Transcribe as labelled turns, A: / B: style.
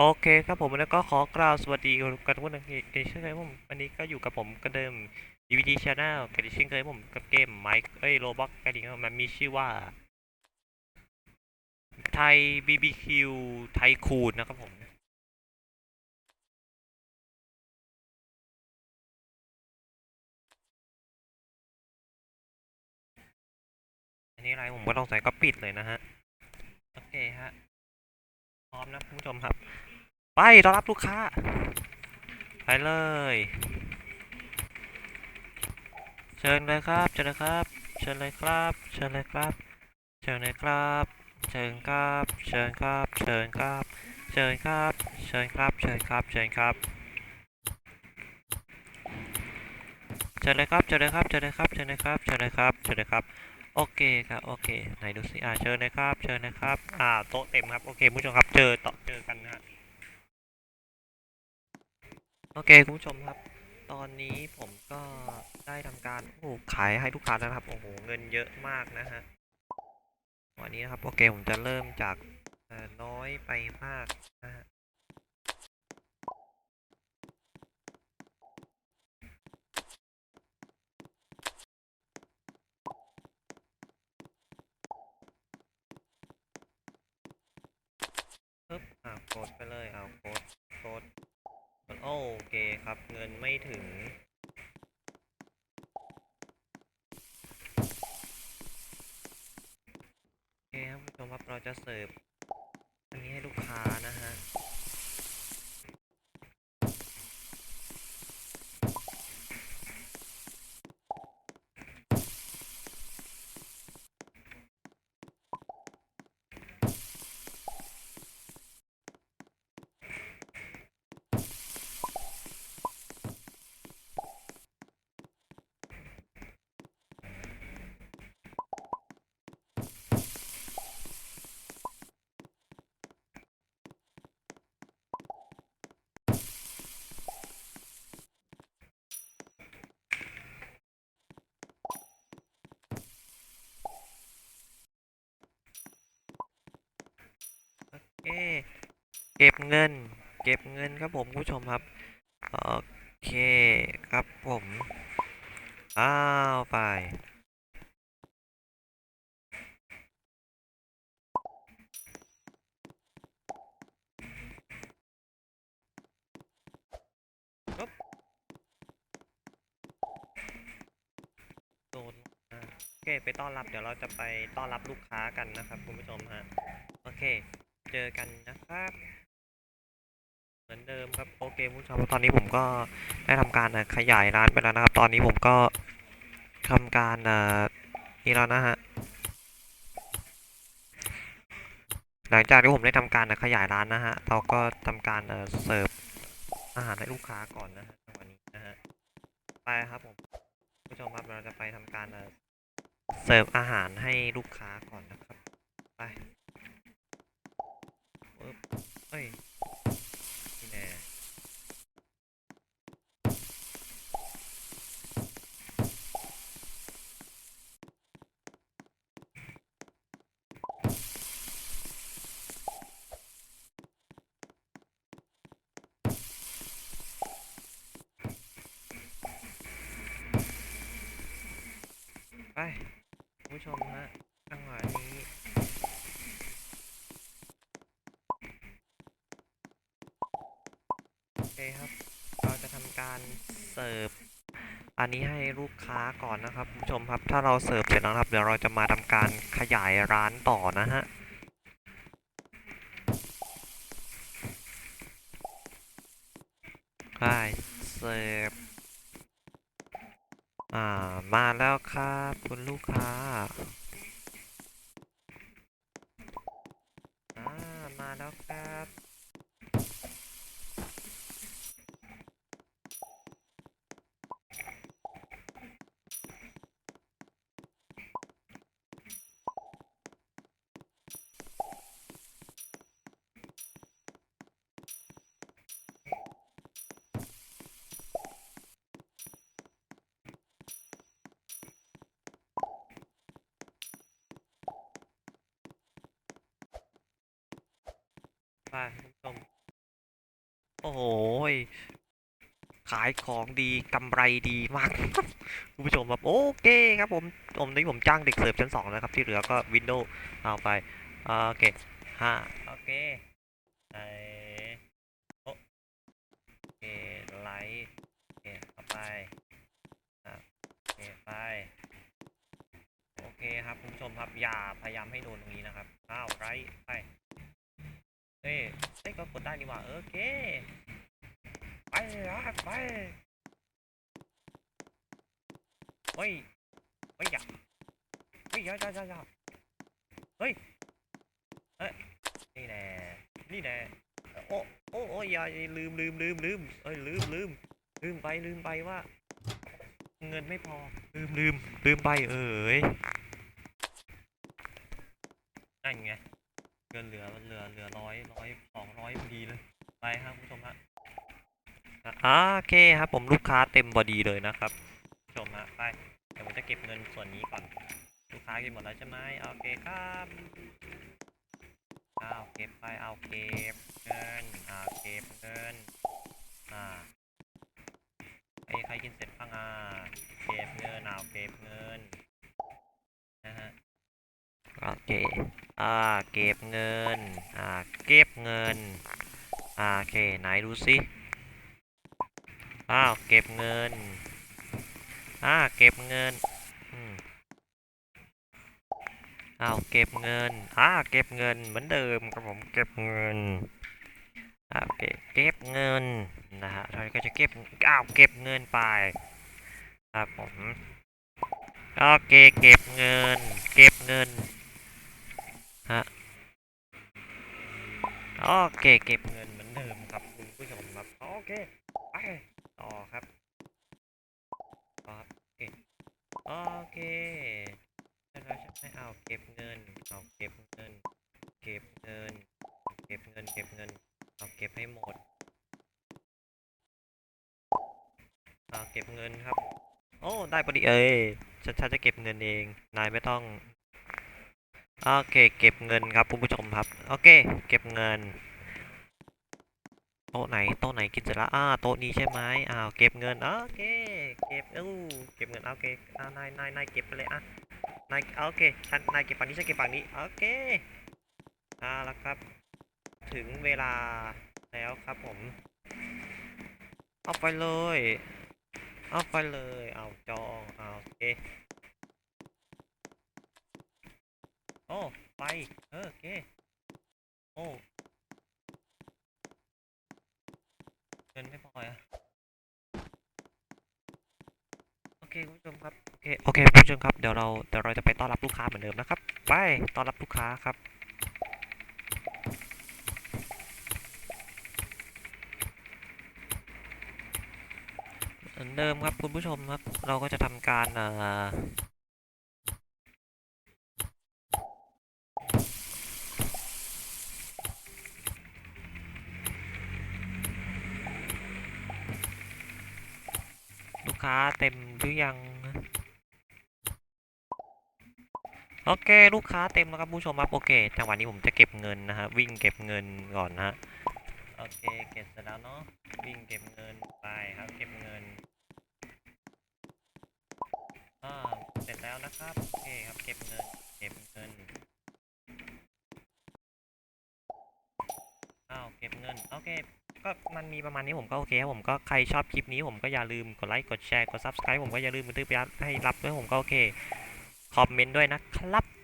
A: โอเคครับผมแล้วก็ขอกล่าวสวัสดีกันทุกคนกันเช่นเคยผมวันนี้ก็อยู่กับผมกันเดิม DVD Channel กันเช่นเคยผมกับเกม Mike เอ้ยโรบ็อกกันอีกมันมีชื่อว่า ไทย BBQ ไทยคูนนะครับผมอันนี้อะไรผมก็ต้องใส่ก็ปิดเลยนะฮะ โอเคฮะ พร้อมนะคุณผู้ชมครับ ไปต้อรับลูกค้า ไปเลย เชิญเลยครับ เชิญเลยครับ เชิญเลยครับ เชิญเลยครับ เชิญเลยครับ เชิญครับ เชิญครับ เชิญครับ เชิญครับ เชิญครับ เชิญครับ เชิญครับ เชิญเลยครับ เชิญเลยครับ เชิญเลยครับ เชิญเลยครับ เชิญเลยครับ เชิญเลยครับ โอเคครับ โอเค ไหนดูสิ อ่า เชิญนะครับ เชิญนะครับ อ่า โต๊ะเต็มครับ โอเคคุณผู้ชมครับ เจอต่อเจอกันนะฮะ โอเคคุณผู้ชมครับ ตอนนี้ผมก็ได้ทำการโอ้ขายให้ลูกค้าแล้วนะครับ โอ้โห เงินเยอะมากนะฮะ วันนี้นะครับ โอเค ผมจะเริ่มจากน้อยไปมากนะฮะปึ๊บอ่ากดไปเลย เอากดกดกด เคครับ เงินไม่ถึง โอเคครับคุณผู้ชมครับเราจะเสิร์ฟอันนี้ให้ลูกค้านะฮะ โอเค เก็บเงิน เก็บเงินครับผมคุณผู้ชมครับ โอเคครับผม อ้าวไปปึ๊บโดนอ่าโอเคไปต้อนรับเดี๋ยวเราจะไปต้อนรับลูกค้ากันนะครับคุณผู้ชมฮะ โอเค เจอกันนะครับ เดิมครับโอเคผู้ชมตอนนี้ผมก็ได้ทำการขยายร้านไปแล้วนะครับ ตอนนี้ผมก็ทำการอ่อนี่แล้วนะฮะหลังจากที่ผมได้ทำการขยายร้านนะฮะเราก็ทำการเสิร์ฟอาหารให้ลูกค้าก่อนนะฮะจังหวะนี้นะฮะไปครับผมผู้ชมครับเราจะไปทำการเสิร์ฟอาหารให้ลูกค้าก่อนนะครับไปเอ้ยนี่แน่ ไปคุณผู้ชมฮะจังหวะนี้โอเคครับ เราจะทำการเสิร์ฟอันนี้ให้ลูกค้าก่อนนะครับคุณผู้ชมครับ ถ้าเราเสิร์ฟเสร็จแล้วนะครับ เดี๋ยวเราจะมาทำการขยายร้านต่อนะฮะได้เสิร์ฟ อ่า มาแล้วครับ คุณลูกค้า อ่า มาแล้วครับ ไปคุณผู้ชมโหขายของดีกำไรดีมากคุณผู้ชมครับโอเคครับผมผมนี้ผมจ้างเด็กเสิร์ฟชั้นสองนะครับ ที่เหลือก็วินโดว์เอาไปโอเคห้าโอเคไอโอเคไลท์โอเคเข้าไปโอเคไปโอเคครับคุณผู้ชมครับอย่าพยายามให้โดนตรงนี้นะครับอ้าวไรไป ฮ้ยเฮ้ยก็กดได้นี่หว่าโอเค ไปลยครับไปเฮ้ยเฮ้ยอย่าเฮ้ยอย่าอย่าอย่าอย่าเฮ้ยเอ้ยนี่แน่นี่แน่โอ้โอ้โอ้ย่าอย่าลืมลืมลืมลืมเอ้ยลืมลืมลืมไปลืมไปว่า เงินไม่พอลืมลืมลืมไปเอ้ยนั่นไง เงินเหลือเหลือเหลือร้อยร้อยสองร้อยพอดีเลยไปครับคุณผู้ชมฮะอ่าโอเคครับผมลูกค้าเต็มพอดีเลยนะครับผู้ชมฮะไปเดี๋ยวผมจะเก็บเงินส่วนนี้ก่อนลูกค้ากินหมดแล้วใช่ไหมโอเคครับเอาเก็บไปเอาเก็บเงินอ่าเก็บเงินอ่าไอ้ใครกินเสร็จบ้างอ่าเก็บเงินเอาเก็บเงินนะฮะโอเค อ่าเก็บเงิน อ่าเก็บเงิน อ่าโอเคไหนดูสิอ้าวเก็บเงิน อ่าเก็บเงินอ้าวเก็บเงิน อ่าเก็บเงินเหมือนเดิมครับผมเก็บเงินอ่าเคเก็บเงินนะฮะเราก็จะเก็บอ้าวเก็บเงินไปครับผมโอเคเก็บเงิน เก็บเงิน ฮะ โอเคเก็บเงินเหมือนเดิมครับคุณผู้ชมครับโอเคไปต่อครับครับโอเคโอเคแล้วใช่ไหมเอาเก็บเงินเอาเก็บเงิน เก็บเงิน เก็บเงินเก็บเงินเอาเก็บให้หมดเอาเก็บเงินครับ โอ้ได้พอดีเอ้ยฉันจะเก็บเงินเอง นายไม่ต้อง โอเค เก็บเงินครับคุณผู้ชมครับ โอเค เก็บเงิน โต๊ะไหน โต๊ะไหนกินเสร็จแล้วอ่าโต๊ะนี้ใช่ไหมอ้าว เก็บเงิน โอเค เก็บอู้เก็บเงิน โอเคอ่านายนายนายเก็บไปเลยอะ นาย โอเคฉันนายเก็บฝั่งนี้ฉันเก็บฝั่งนี้ โอเคเอาละครับ ถึงเวลาแล้วครับผม เอาไปเลย เอาไปเลย เอาจอง เอาโอเค โอ้ไปเออโอเคโอ้เงินไม่พออะโอเคคุณผู้ชมครับโอเคโอเคคุณผู้ชมครับเดี๋ยวเราเดี๋ยวเราจะไปต้อนรับลูกค้าเหมือนเดิมนะครับไปต้อนรับลูกค้าครับเหมือนเดิมครับคุณผู้ชมครับ เราก็จะทำการอ่อ ค้าเต็มหรือยัง โอเค ลูกค้าเต็มแล้วครับผู้ชมครับโอเคจังหวะนี้ผมจะเก็บเงินนะฮะวิ่งเก็บเงินก่อนนะฮะโอเคเก็บเสร็จแล้วเนาะวิ่งเก็บเงินไปครับเก็บเงินอ่าเสร็จแล้วนะครับโอเคครับเก็บเงินเก็บเงินอ้าวเก็บเงินโอเค ก็มันมีประมาณนี้ผมก็โอเคครับผมก็ใครชอบคลิปนี้ผมก็อย่าลืมกดไลค์กดแชร์กด subscribe ผมก็อย่าลืมกดติดตามให้รับด้วยผมก็โอเค คอมเมนต์ด้วยนะครับ